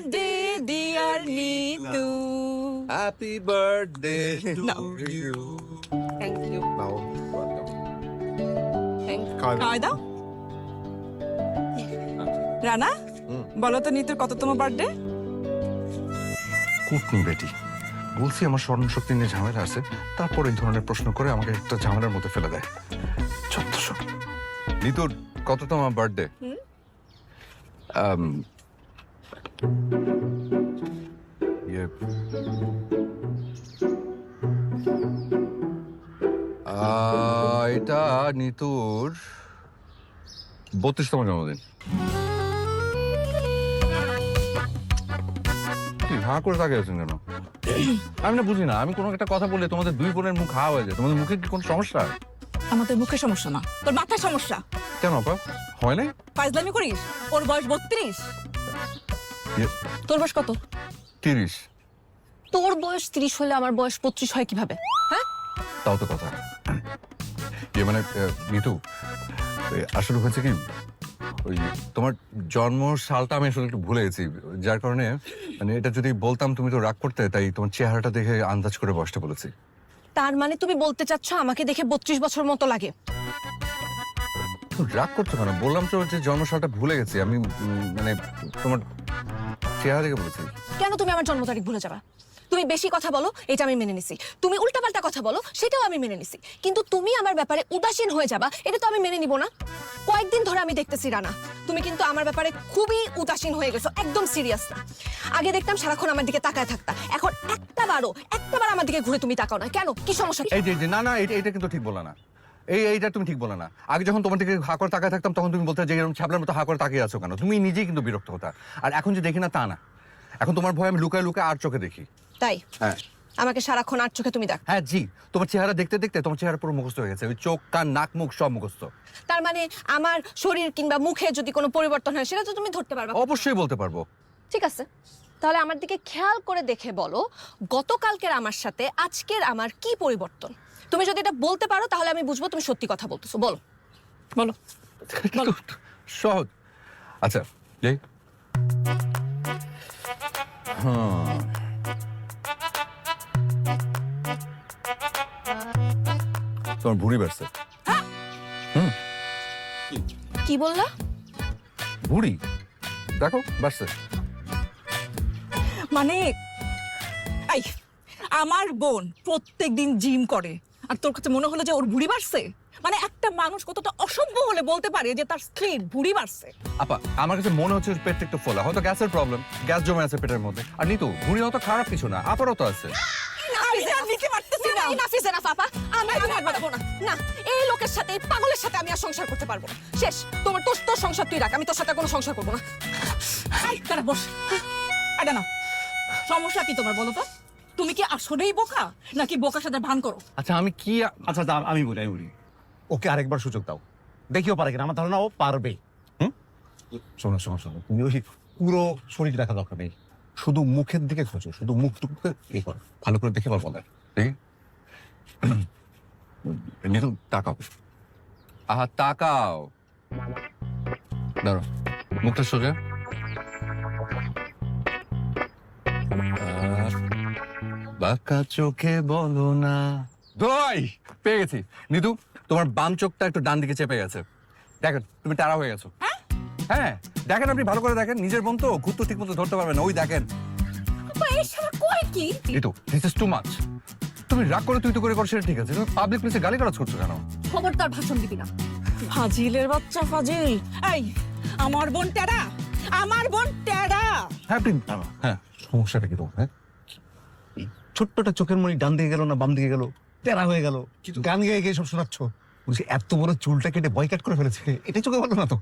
Birthday dear Nitu happy birthday No. To you thank you now thank খাওয়া দাও। খাওয়াই দাও রানা। বলো তো নিতুর কততম বার্থডে কুটনি বেটি। বলছি আমার স্মরণ শক্তি নিয়ে ঝামেলা আছে। তারপর এই ধরনের প্রশ্ন করে আমাকে একটা ঝামেলার মধ্যে ফেলে দেয়। ছত্রশ নিতুর কত তোমার বার্থডে ইয়ে এটা নিতুর বত্রিশতম জন্মদিন। হাঁ করে তাকিয়ে আছেন কেন? আমি না বুঝি না আমি কোনো একটা কথা বললে তোমাদের দুই বোনের মুখ হা হয়ে যায়। তোমাদের মুখে কি কোনো সমস্যা? আমাদের মুখে সমস্যা না। তোর মাথায় সমস্যা? কেন আপা? হয় নাই? ফাইজলামি করিস? ওর বয়স বত্রিশ। তোর বয়স কত? তিরিশ। তোর বয়স তিরিশ হলে আমার বয়স পঁচিশ হয় কীভাবে? হ্যাঁ? তাও তো কথা। ইয়ে মানে এ, আসলে হয়েছে কি ওই তোমার জন্ম সালটা আমি আসলে একটু ভুলে গেছি যার কারণে মানে এটা যদি বলতাম তুমি তো রাগ করতে তাই তোমার চেহারাটা দেখে আন্দাজ করে বসতে বলেছি। তার মানে তুমি বলতে চাচ্ছ আমাকে দেখে বত্রিশ বছর মতো লাগে? তো রাগ করছ কেন বললাম তো যে জন্ম সালটা ভুলে গেছি। আমি উম, মানে তোমার চেহারা দেখে বলেছি। কেন তুমি আমার জন্ম তারিখ ভুলে যাবা? তুমি বেশি কথা বলো এটা আমি মেনে নিছি। তুমি উল্টাপাল্টা কথা বলো সেটাও আমি মেনে নিছি। কিন্তু তুমি আমার ব্যাপারে উদাসীন হয়ে যাবা এটা তো আমি মেনে নিব না। কয়েকদিন ধরে আমি দেখতেছি রানা তুমি কিন্তু আমার ব্যাপারে খুবই উদাসীন হয়ে গেছো একদম সিরিয়াস না। আগে দেখতাম সারাক্ষণ আমার দিকে তাকায় থাকতা এখন একটা বারও একটা বার আমার দিকে ঘুরে তুমি তাকাও না। কেন? কি সমস্যা? এই যে এই যে, না না এটা এটা কিন্তু ঠিক বলে না। এই এইটা তুমি ঠিক বলে না। আগে যখন তোমার দিকে হা করে তাকায় থাকতাম তখন তুমি বলতে যে এরকম ছাবলার মতো হা করে তাকিয়ে আছো কেন? তুমি নিজেই কিন্তু বিরক্ত হতা। আর এখন যে দেখি না তা না। এখন তোমার ভয় আমি লুকায় লুকায় আর চোখে দেখি। তাই? হ্যাঁ। আমাকে সারাক্ষণ আর চোখে তুমি দেখ। হ্যাঁ জি। তোমার চেহারা দেখতে দেখতে তোমার চেহারা পুরো মুখস্থ হয়ে গেছে। ওই চোখ কান নাক মুখ সব মুখস্থ। তার মানে আমার শরীর কিংবা মুখে যদি কোনো পরিবর্তন হয় সেটা তো তুমি ধরতে পারবে। অবশ্যই বলতে পারব। ঠিক আছে। তাহলে আমার দিকে খেয়াল করে দেখে বলো গতকালকের আমার সাথে আজকের আমার কি পরিবর্তন? তুমি যদি এটা বলতে পারো তাহলে আমি বুঝব তুমি সত্যি কথা বলতেছো। বলো। বলো। বলো। সহজ। আচ্ছা যাই। হ্যাঁ। তোমার ভুড়ি বাড়ছে। কি বললা? ভুড়ি। দেখো বাড়ছে। মানে? এই আমার বোন প্রত্যেক দিন জিম করে। আর তোর কাছে মনে হলো যে ওর ভুড়ি বাড়ছে মানে একটা মানুষ কতটা অসভ্য হলে বলতে পারে যে তার স্ত্রীর ভুড়ি বাড়ছে আপা আমার কাছে মনে হচ্ছে ওর পেটটা একটু ফোলা। হয়তো গ্যাসের প্রবলেম গ্যাস জমে আছে পেটের মধ্যে। আর নিতু ভুড়ি হয়তো খারাপ কিছু না আপারও তো আছে। এই লোকের সাথে এই পাগলের সাথে আমি আর সংসার করতে পারব না। শেষ তোমার তোর তোর সংসার তুই রাখ আমি তোর সাথে কোনো সংসার করব না। বস। না সমস্যা কি তোমার বলো তো? তুমি কি আসলেই বোকা নাকি বোকার সাথে ভান করো? আচ্ছা আমি কি আচ্ছা দাও আমি বলি আমি বলি। ওকে আরেকবার সুযোগ দাও। দেখিও পারে কিনা আমার ধারণা ও পারবে। হুম? শোনো শোনো শোনো তুমি ওই পুরো শরীর দেখা দরকার নেই। শুধু মুখের দিকে খোঁজো শুধু মুখটুকুকে ইয়ে করো। ভালো করে দেখে বল বলে তাকাও। আহা তাকাও। দাঁড়ো মুখটা সোজা। বাঁকা চোখে বলো না। দই পেয়ে গেছি। নিতু তোমার বাম চোখটা একটু ডান দিকে চেপে গেছে। দেখেন তুমি তারা হয়ে গেছো। হ্যাঁ? দেখেন আপনি ভালো করে দেখেন নিজের বোন তো ঘুরতে ঠিক মতো ধরতে পারবেন না। ওই দেখেন। Nitu this is too much তুমি রাগ করে তুই তো করে করো সেটা ঠিক আছে। তুমি পাবলিক প্লেসে গালি গালাজ করছ কেন? খবরদার ভাষণ দিবি না। ফাজিলের বাচ্চা ফাজিল। এই আমার বোন টেরা আমার বোন টেরা। হ্যাঁ হ্যাঁ সমস্যাটা কি তোমার হ্যাঁ? ছোট্টটা চোখের মনি ডান দিকে গেল না বাম দিকে গেল? তেরা হয়ে গেল। গান গেয়ে গিয়ে সব শোনাচ্ছ। বলছি এত বড় চুলটা কেটে বয়কাট করে ফেলেছে। এটাই চোখে বলো না তো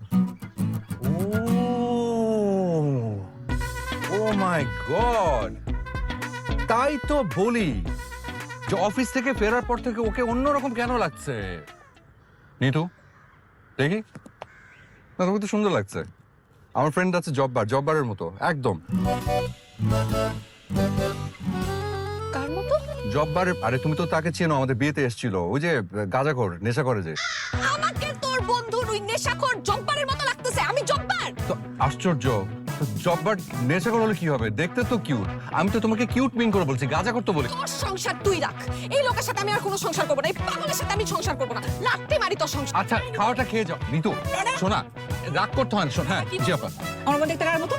ও মাই গড তাই তো বলি যে অফিস থেকে ফেরার পর থেকে ওকে অন্যরকম কেন লাগছে? নিতু দেখি? না তোমাকে তো সুন্দর লাগছে। আমার ফ্রেন্ড আছে জব্বার জব্বারের মতো একদম। মতো জব্বারের আরে তুমি তো তাকে চেনো আমাদের বিয়েতে এসেছিল। ওই যে গাঁজাখোর নেশা করে যে। আমাকে তোর বন্ধুর ওই নেশাখোর জব্বারের মতো লাগতেছে আমি জব্বার! তো আশ্চর্য। জব্বার নেশা হলে কি হবে? দেখতে তো কিউট আমি তো তোমাকে কিউট মিন করে বলছি গাজা করতে বলি তোর সংসার তুই রাখ। এই লোকের সাথে আমি আর কোনো সংসার করব না এই পাগলের সাথে আমি সংসার করব না। লাটতে মারি তোর সংসার। আচ্ছা খাওয়াটা খেয়ে যাও। নিতু শোনা রাগ করতে হয় না শোন হ্যাঁ জি আপা। আমার মধ্যে কার মতো?